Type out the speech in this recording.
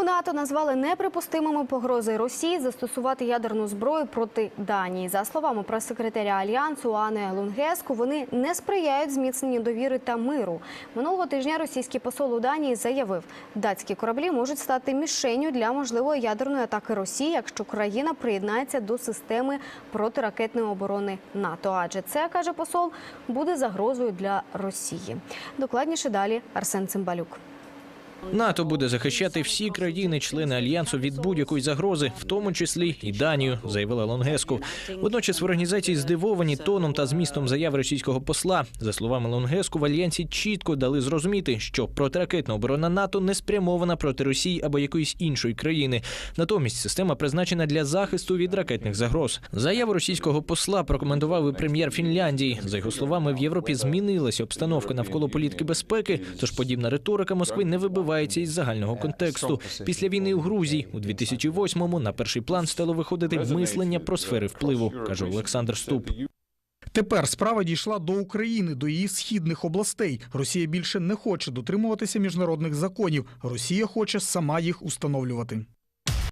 У НАТО назвали неприпустимими погрози Росії застосувати ядерну зброю проти Данії. За словами прес-секретаря альянсу Ани Лунгеску, вони не сприяють зміцненню довіри та миру. Минулого тижня російський посол у Данії заявив, датські кораблі можуть стати мішенню для можливої ядерної атаки Росії, якщо країна приєднається до системи протиракетної оборони НАТО. Адже це каже посол буде загрозою для Росії. Докладніше далі Арсен Цимбалюк. НАТО буде захищати всі країни-члени альянсу від будь-якої загрози, в тому числі і Данію, заявила Лонгеску. Водночас в організації здивовані тоном та змістом заяв російського посла. За словами Лонгеску, в альянсі чітко дали зрозуміти, що протиракетна оборона НАТО не спрямована проти Росії або якоїсь іншої країни. Натомість система призначена для захисту від ракетних загроз. Заяву російського посла прокоментував і прем'єр Фінляндії. За його словами, в Європі змінилася обстановка навколо політики безпеки, тож подібна риторика Москви не вибивається із загального контексту. Після війни у Грузії у 2008-му на перший план стало виходити мислення про сфери впливу, каже Олександр Ступ. Тепер справа дійшла до України, до її східних областей. Росія більше не хоче дотримуватися міжнародних законів. Росія хоче сама їх установлювати.